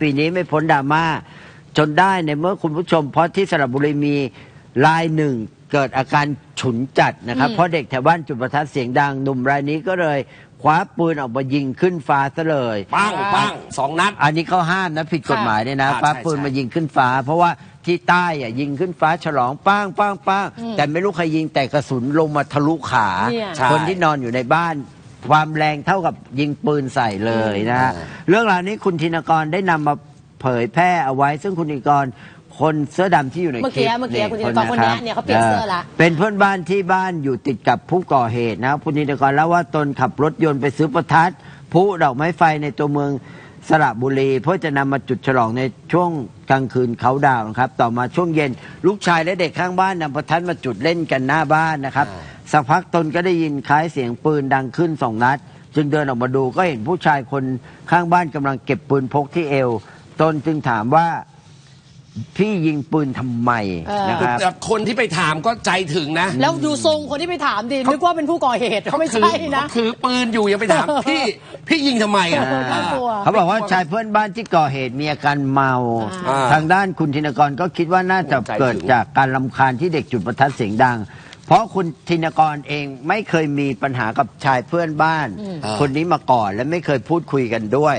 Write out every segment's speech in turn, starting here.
ปีนี้ไม่พ้นดราม่าจนได้ในเมื่อคุณผู้ชม เพราะที่สระบุรีมีรายหนึ่งเกิดอาการฉุนจัดนะครับ เพราะเด็กแถวบ้านจุดประทัดเสียงดังหนุ่มรายนี้ก็เลยคว้าปืนออกมายิงขึ้นฟ้าซะเลยปังปังสองนัด อันนี้เขาห้ามนะผิดกฎหมายเนี่ยนะอ่าฟ้าใช่ปืนใช่มายิงขึ้นฟ้า เพราะว่าที่ใต้อะยิงขึ้นฟ้าฉลองป้างป้างป้างแต่ไม่รู้ใครยิงแต่กระสุนลงมาทะลุขาเนี่ยใช่คนที่นอนอยู่ในบ้าน ความแรงเท่ากับยิงปืนใส่เลยนะฮะอืมเรื่องราวนี้คุณธินกรได้นำมาเผยแพร่เอาไว้ ซึ่งคุณธินกรคนเสื้อดำที่อยู่ในเมื่อคลิกี้ปเมื่อกี้คุณธินกรคนเนี้ยเนี่ยเขาเปลี่ยนเสื้อละ เป็นเพื่อนบ้านที่บ้านอยู่ติดกับผู้ก่อเหตุนะครับคุณธินกรเล่าว่าตนขับรถยนต์ไปซื้อประทัดพลุดอกไม้ไฟในตัวเมืองสระบุรี เพื่อจะนำมาจุดฉลองในช่วงกลางคืนเขาดาวน์นะครับ ต่อมาช่วงเย็น ลูกชายและเด็กข้างบ้านนำประทัดมาจุดเล่นกันหน้าบ้านนะครับ สักพักตนก็ได้ยินคล้ายเสียงปืนดังขึ้นสองนัด จึงเดินออกมาดูก็เห็นผู้ชายคนข้างบ้านกำลังเก็บปืนพกที่เอว ตนจึงถามว่า พี่ยิงปืนทำไมเออ นะครับ แต่คนที่ไปถามก็ใจถึงนะแล้วดูทรงคนที่ไปถามดินึกว่าเป็นผู้ก่อเหตุเขาไม่ถือใช่นะ เขาถือปืนอยู่ยังไปถามพี่พี่ยิงทำไมอะเออน่ากลัว เขาบอกว่าชายเพื่อนบ้านที่ก่อเหตุมีอาการเมา อ่า ทางด้านคุณธินกรก็คิดว่าน่าจะใจถึงเกิดจากการลำคาญที่เด็กจุดประทัดเสียงดัง เพราะคุณธินกรเองไม่เคยมีปัญหากับชายเพื่อนบ้าน คนนี้มาก่อนและไม่เคยพูดคุยกันด้วย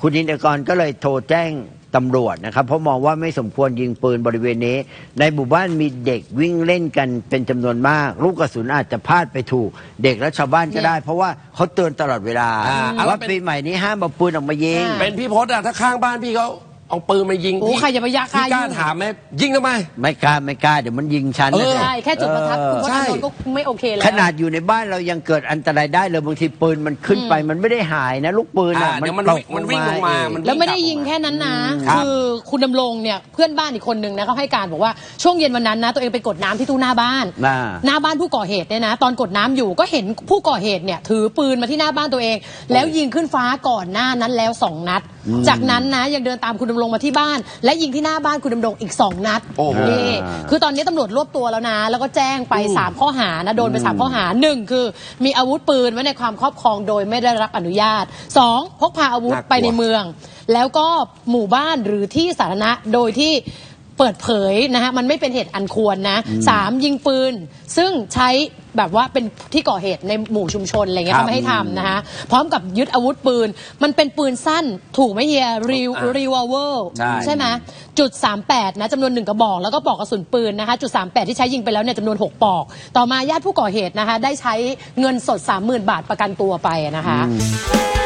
คุณธินกรก็เลยโทรแจ้ง ตำรวจนะครับเพราะมองว่าไม่สมควรยิงปืนบริเวณนี้ ในหมู่บ้านมีเด็กวิ่งเล่นกันเป็นจำนวนมาก ลูกกระสุนอาจจะพลาดไปถูก เด็กและชาวบ้านก็ได้ เพราะว่าเขาเตือนตลอดเวลาอ่าแล้วว่าเป็น ปีใหม่นี้ห้ามเอาปืนออกมายิงอ่าเป็นพี่พศอะถ้าข้างบ้านพี่เขา เอาปืนมายิงโอ้พี่ใครจะไปยะพี่กล้ายุ่งถามไหมยิงทำไม ไม่กล้าไม่กล้าเดี๋ยวมันยิงฉันเออนะใช่แค่จุดประทัดคุณพจน์ใช่อานนท์ก็ไม่โอเคแล้วขนาดอยู่ในบ้านเรายังเกิดอันตรายได้เลยบางทีปืนมันขึ้นไปมันไม่ได้หายนะ ลูกปืนอ่าอะเดี๋ยวมันตวิ่กงมันวิ่งลงมาเอง มัน แล้วไม่ได้ยิงแค่นั้นนะ ครับ คือคุณดำรงเนี่ยเพื่อนบ้านอีกคนนึงนะเขาให้การบอกว่าช่วงเย็นวันนั้นนะ ตัวเองไปกดน้ำที่ตู้หน้าบ้าน น่า หน้าบ้านผู้ก่อเหตุเนี่ยนะ ตอนกดน้ำอยู่ก็เห็นผู้ก่อเหตุเนี่ย ถือปืนมาที่หน้าบ้านตัวเอง แล้วยิงขึ้นฟ้าก่อนหน้านั้นแล้วสองนัด จากนั้นนะยังเดินตามคุณดำรงมาที่บ้าน และยิงที่หน้าบ้านคุณดำรงอีกสองนัดโอ้โหนี่คือตอนนี้ตำรวจรวบตัวแล้วนะ แล้วก็แจ้งไปสามข้อหานะโดนไปสามข้อหาหนึ่งคือ มีอาวุธปืนไว้ในความครอบครองโดยไม่ได้รับอนุญาตสองพกพาอาวุธน่ากลัวไปในเมือง แล้วก็หมู่บ้านหรือที่สาธารณะโดยที่ เปิดเผยนะฮะมันไม่เป็นเหตุอันควรนะสามยิงปืน ซึ่งใช้แบบว่าเป็นที่ก่อเหตุในหมู่ชุมชนอะไรเงี้ยครับเขาไม่ให้ทำนะคะพร้อมกับยึดอาวุธปืน มันเป็นปืนสั้นถูกไหมเฮียรีวอะรีวอลเวอร์ใช่ใช่ไหมจุด 38 นะจำนวนหนึ่งกระบอก แล้วก็ปลอกกระสุนปืนนะคะจุด 38 ที่ใช้ยิงไปแล้วเนี่ยจำนวน 6ปลอก ต่อมาญาติผู้ก่อเหตุนะคะ ได้ใช้เงินสด 30,000 บาทประกันตัวไปนะคะอ